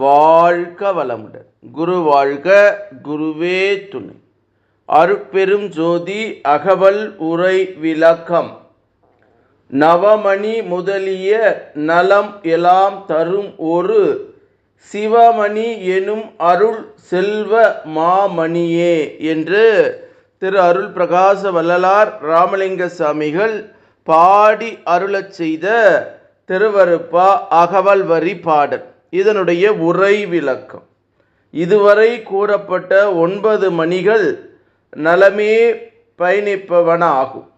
வாழ்க வளமுடன் குரு வாழ்க குருவே துணை. அருட்பெரும் ஜோதி அகவல் உரை விளக்கம். நவமணி முதலிய நலம் எல்லாம் தரும் ஒரு சிவமணி எனும் அருள் செல்வ மாமணியே என்று திரு அருள் பிரகாச வள்ளலார் ராமலிங்க சாமிகள் பாடி அருளச் செய்த திருவருப்பா அகவல் வரி பாடல். இதனுடைய உரை விளக்கம். இதுவரை கூறப்பட்ட ஒன்பது மணிகள் நலமே பயணிப்பவனாகும்.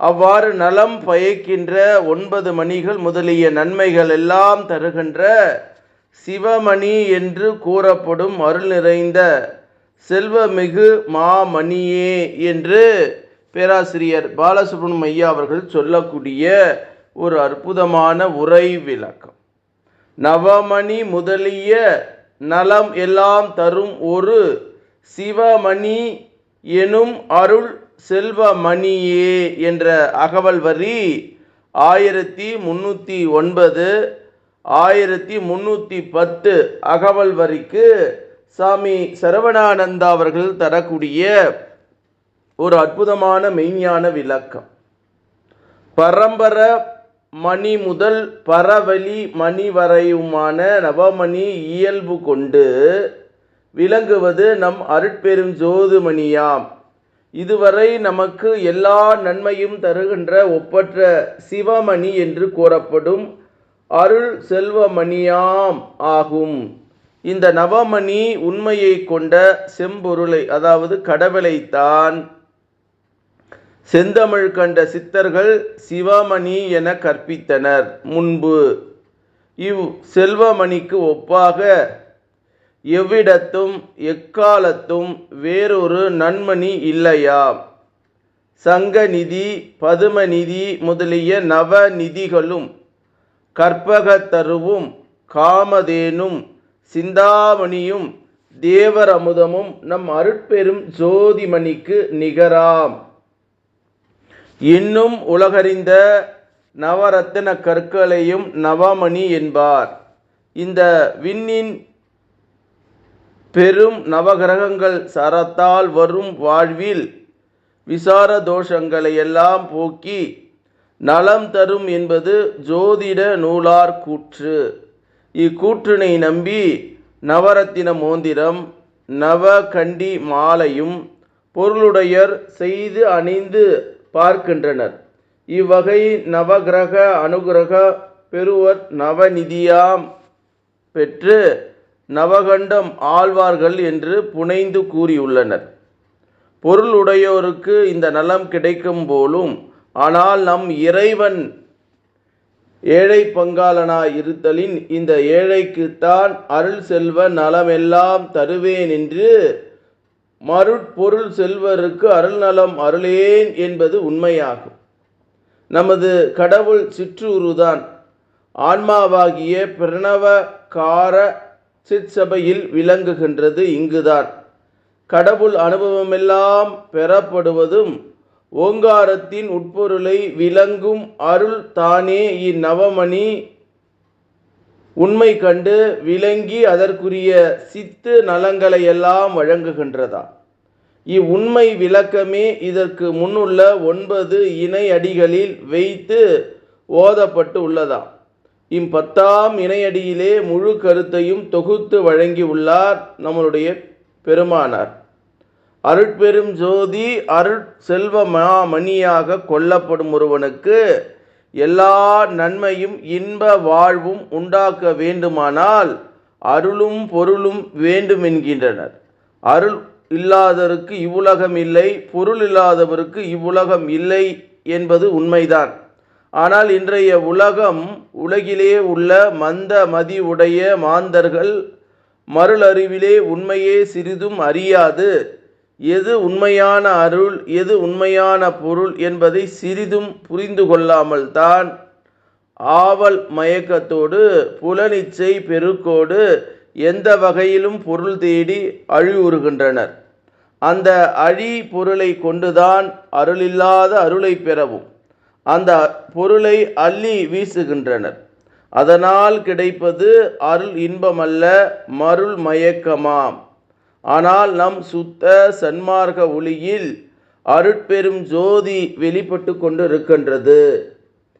அவ்வாறு நலம் பயக்கின்ற ஒன்பது மணிகள் முதலிய நன்மைகள் எல்லாம் தருகின்ற சிவமணி என்று கூறப்படும் அருள் நிறைந்த செல்வமிகு மாமணியே என்று பேராசிரியர் பாலசுப்ரமணியம் ஐயா அவர்கள் சொல்லக்கூடிய ஒரு அற்புதமான உரை விளக்கம். நவமணி முதலிய நலம் எல்லாம் தரும் ஒரு சிவமணி எனும் அருள் செல்வமணியே என்ற அகவல் வரி ஆயிரத்தி முன்னூற்றி ஒன்பது ஆயிரத்தி முன்னூற்றி பத்து அகவல் வரிக்கு சாமி சரவணானந்தா அவர்கள் தரக்கூடிய ஒரு அற்புதமான மெய்ஞான விளக்கம். பரம்பர மணி முதல் பரவலி மணி வரையுமான நவமணி இயல்பு கொண்டு விளங்குவது நம் அருட்பெரும் ஜோதுமணியாம். இதுவரை நமக்கு எல்லா நன்மையும் தருகின்ற ஒப்பற்ற சிவமணி என்று கூறப்படும் அருள் செல்வமணியாம் ஆகும். இந்த நவமணி உண்மையை கொண்ட செம்பொருளை அதாவது கடவுளைத்தான் செந்தமிழ் கண்ட சித்தர்கள் சிவமணி என கற்பித்தனர். முன்பு இவ் செல்வமணிக்கு ஒப்பாக எவ்விடத்தும் எக்காலத்தும் வேறொரு நன்மணி இல்லையாம் சங்கநிதி பதுமநிதி முதலிய நவநிதிகளும் கற்பகத்தருவும் காமதேனும் சிந்தாமணியும் தேவரமுதமும் நம் அருட்பெரும் ஜோதிமணிக்கு நிகராம். இன்னும் உலகறிந்த நவரத்தின கற்களையும் நவமணி என்பார். இந்த விண்ணின் பெரும் நவகிரகங்கள் சரத்தால் வரும் வாழ்வில் விசார தோஷங்களை எல்லாம் போக்கி நலம் தரும் என்பது ஜோதிட நூலார் கூற்று. இக்கூற்றினை நம்பி நவரத்தின மோந்திரம் நவகண்டி மாலையும் பொருளுடையர் செய்து அணிந்து பார்க்கின்றனர். இவ்வகை நவகிரக அனுகிரக பெறுவர் நவநிதியாம் பெற்று நவகண்டம் ஆழ்வார்கள் என்று புனைந்து கூறியுள்ளனர். பொருள் உடையோருக்கு இந்த நலம் கிடைக்கும் போலும் ஆனால் நம் இறைவன் ஏழை பங்காளனாய் இருத்தலின் இந்த ஏழைக்குத்தான் அருள் செல்வ நலமெல்லாம் தருவேன் என்று மருட்பொருள் செல்வருக்கு அருள் நலம் அருளேன் என்பது உண்மையாகும். நமது கடவுள் சிற்றூருதான். ஆன்மாவாகிய பிரணவகார சிற்சபையில் விளங்குகின்றது இங்குதான். கடவுள் அனுபவமெல்லாம் பெறப்படுவதும் ஓங்காரத்தின் உட்பொருளை விளங்கும் அருள் தானே இந்நவமணி உண்மை கண்டு விளங்கி அதற்குரிய சித்து நலங்களை எல்லாம் வழங்குகின்றதா? இவ்வுண்மை விளக்கமே இதற்கு முன்னுள்ள ஒன்பது இணை அடிகளில் வைத்து ஓதப்பட்டு உள்ளதாம் இம்பத்தாம் இணையடியிலே முழு கருத்தையும் தொகுத்து வழங்கி உள்ளார் நம்மளுடைய பெருமானார். அருட்பெரும் ஜோதி அருட் செல்வ மாமணியாக கொல்லப்படும் ஒருவனுக்கு எல்லா நன்மையும் இன்ப வாழ்வும் உண்டாக்க வேண்டுமானால் அருளும் பொருளும் வேண்டும் என்கின்றனர் அருள் இல்லாதவருக்கு இவ்வுலகம் இல்லை பொருள் இல்லாதவருக்கு இவ்வுலகம் இல்லை என்பது உண்மைதான். ஆனால் இன்றைய உலகம் உலகிலே உள்ள மந்த மதி உடைய மாந்தர்கள் மருளறிவிலே உண்மையே சிறிதும் அறியாது. எது உண்மையான அருள் எது உண்மையான பொருள் என்பதை சிறிதும் புரிந்து கொள்ளாமல் தான் ஆவல் மயக்கத்தோடு புலனிச்சை பெருக்கோடு எந்த வகையிலும் பொருள் தேடி அழிவுறுகின்றனர். அந்த அழி பொருளை கொண்டுதான் அருளில்லாத அருளை பெறவும். அந்த பொருளை அள்ளி வீசுகின்றனர். அதனால் கிடைப்பது அருள் இன்பமல்ல மருள் மயக்கமாம். ஆனால் நம் சுத்த சன்மார்க்க ஒளியில் அருட்பெரும் ஜோதி வெளிப்பட்டு கொண்டிருக்கின்றது.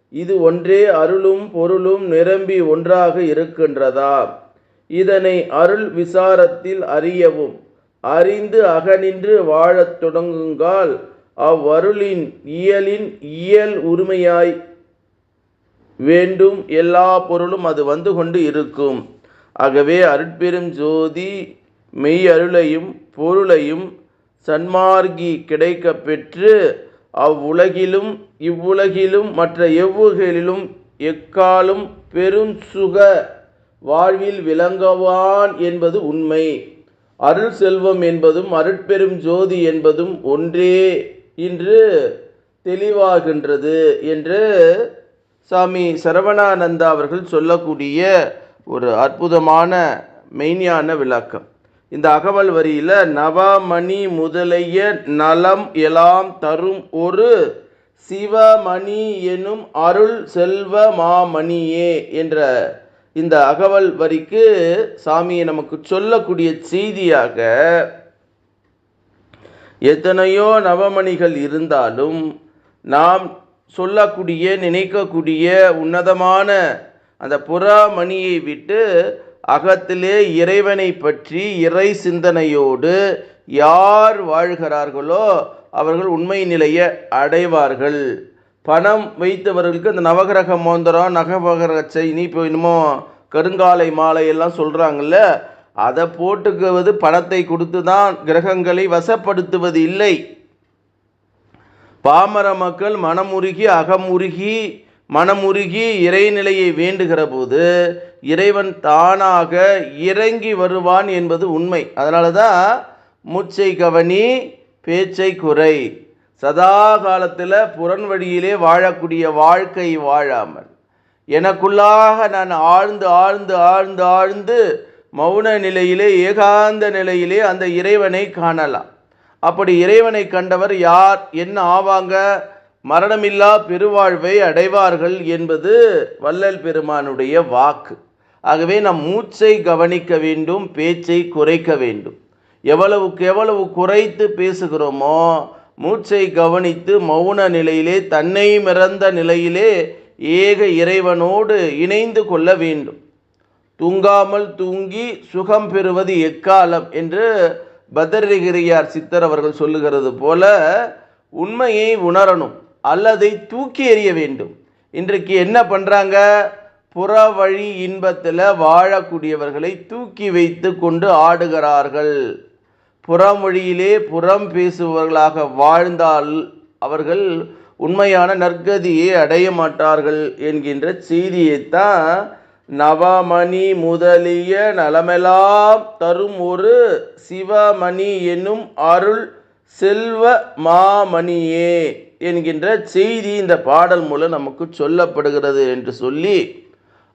இது ஒன்றே அருளும் பொருளும் நிரம்பி ஒன்றாக இருக்கின்றதா? இதனை அருள் விசாரத்தில் அறியவும் அறிந்து அகனின்று வாழத் தொடங்குங்கால் அவ்வருளின் இயலின் இயல் உரிமையாய் வேண்டும். எல்லா பொருளும் அது வந்து கொண்டு இருக்கும். ஆகவே அருட்பெரும் ஜோதி மெய் அருளையும் பொருளையும் சன்மார்கி கிடைக்க பெற்று அவ்வுலகிலும் இவ்வுலகிலும் மற்ற எவ்வுகளிலும் எக்காலும் பெரும் சுக வாழ்வில் விளங்கவான் என்பது உண்மை. அருள் செல்வம் என்பதும் அருட்பெரும் ஜோதி என்பதும் ஒன்றே இன்று தெளிவாகின்றது என்று சாமி சரவணானந்தா அவர்கள் சொல்லக்கூடிய ஒரு அற்புதமான மெய்ஞான விளக்கம். இந்த அகவல் வரியில் நவமணி முதலைய நலம் எலாம் தரும் ஒரு சிவமணி எனும் அருள் செல்வ மாமணியே என்ற இந்த அகவல் வரிக்கு சாமியை நமக்கு சொல்லக்கூடிய செய்தியாக எத்தனையோ நவமணிகள் இருந்தாலும் நாம் சொல்லக்கூடிய நினைக்கக்கூடிய உன்னதமான அந்த புறாமணியை விட்டு அகத்திலே இறைவனை பற்றி இறை சிந்தனையோடு யார் வாழ்கிறார்களோ அவர்கள் உண்மை நிலையை அடைவார்கள். பணம் வைத்தவர்களுக்கு இந்த நவகிரக மோந்திரம் நகவகிரக செயினி இப்போ இன்னமோ கருங்காலை மாலை எல்லாம் சொல்கிறாங்கல்ல அதை போட்டுக்குவது பணத்தை கொடுத்து தான் கிரகங்களை வசப்படுத்துவது இல்லை. பாமர மக்கள் மனமுருகி அகமுருகி மனமுருகி இறைநிலையை வேண்டுகிற போது இறைவன் தானாக இறங்கி வருவான் என்பது உண்மை. அதனால தான் மூச்சை கவனி பேச்சை குறை. சதா காலத்தில் புறன் வழியிலே வாழக்கூடிய வாழ்க்கை வாழாமல். எனக்குள்ளாக நான் ஆழ்ந்து ஆழ்ந்து ஆழ்ந்து ஆழ்ந்து மௌன நிலையிலே ஏகாந்த நிலையிலே அந்த இறைவனை காணலாம். அப்படி இறைவனை கண்டவர் யார் என்ன ஆவாங்க மரணமில்லா பெருவாழ்வை அடைவார்கள் என்பது வள்ளல் பெருமானுடைய வாக்கு. ஆகவே நம் மூச்சை கவனிக்க வேண்டும் பேச்சை குறைக்க வேண்டும். எவ்வளவுக்கு எவ்வளவு குறைத்து பேசுகிறோமோ மூச்சை கவனித்து மௌன நிலையிலே தன்னை மிறந்த நிலையிலே ஏக இறைவனோடு இணைந்து கொள்ள வேண்டும். தூங்காமல் தூங்கி சுகம் பெறுவது எக்காலம் என்று பத்ரகிரியார் சித்தர் அவர்கள் சொல்லுகிறது போல உண்மையை உணரணும் அல்லதை தூக்கி எறிய வேண்டும். இன்றைக்கு என்ன பண்ணுறாங்க புற வழி இன்பத்தில் வாழக்கூடியவர்களை தூக்கி வைத்து கொண்டு ஆடுகிறார்கள். புறமொழியிலே புறம் பேசுபவர்களாக வாழ்ந்தால் அவர்கள் உண்மையான நற்கதியை அடைய மாட்டார்கள் என்கின்ற செய்தியைத்தான் நவமணி முதலிய நலமெல்லாம் தரும் ஒரு சிவமணி என்னும் அருள் செல்வ மாமணியே என்கின்ற செய்தி இந்த பாடல் மூலம் நமக்கு சொல்லப்படுகிறது என்று சொல்லி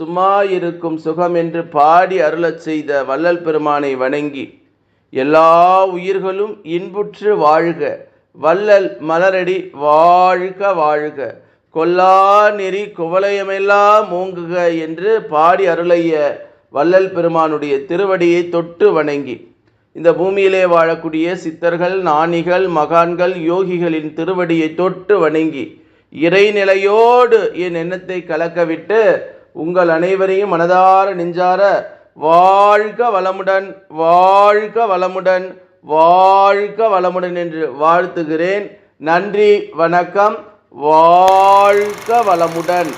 சும்மா இருக்கும் சுகம் என்று பாடி அருளச் செய்த வள்ளல் பெருமானை வணங்கி எல்லா உயிர்களும் இன்புற்று வாழ்க வள்ளல் மலரடி வாழ்க வாழ்க கொல்லா நெறி குவலயமெல்லாம் மூங்குக என்று பாடி அருளைய வள்ளல் பெருமானுடைய திருவடியை தொட்டு வணங்கி இந்த பூமியிலே வாழக்கூடிய சித்தர்கள் நாணிகள் மகான்கள் யோகிகளின் திருவடியை தொட்டு வணங்கி இறைநிலையோடு என் எண்ணத்தை கலக்கவிட்டு உங்கள் அனைவரையும் மனதார நெஞ்சார வாழ்க வளமுடன் வாழ்க வளமுடன் வாழ்க வளமுடன் என்று வாழ்த்துகிறேன். நன்றி வணக்கம். வாழ்க வளமுடன்.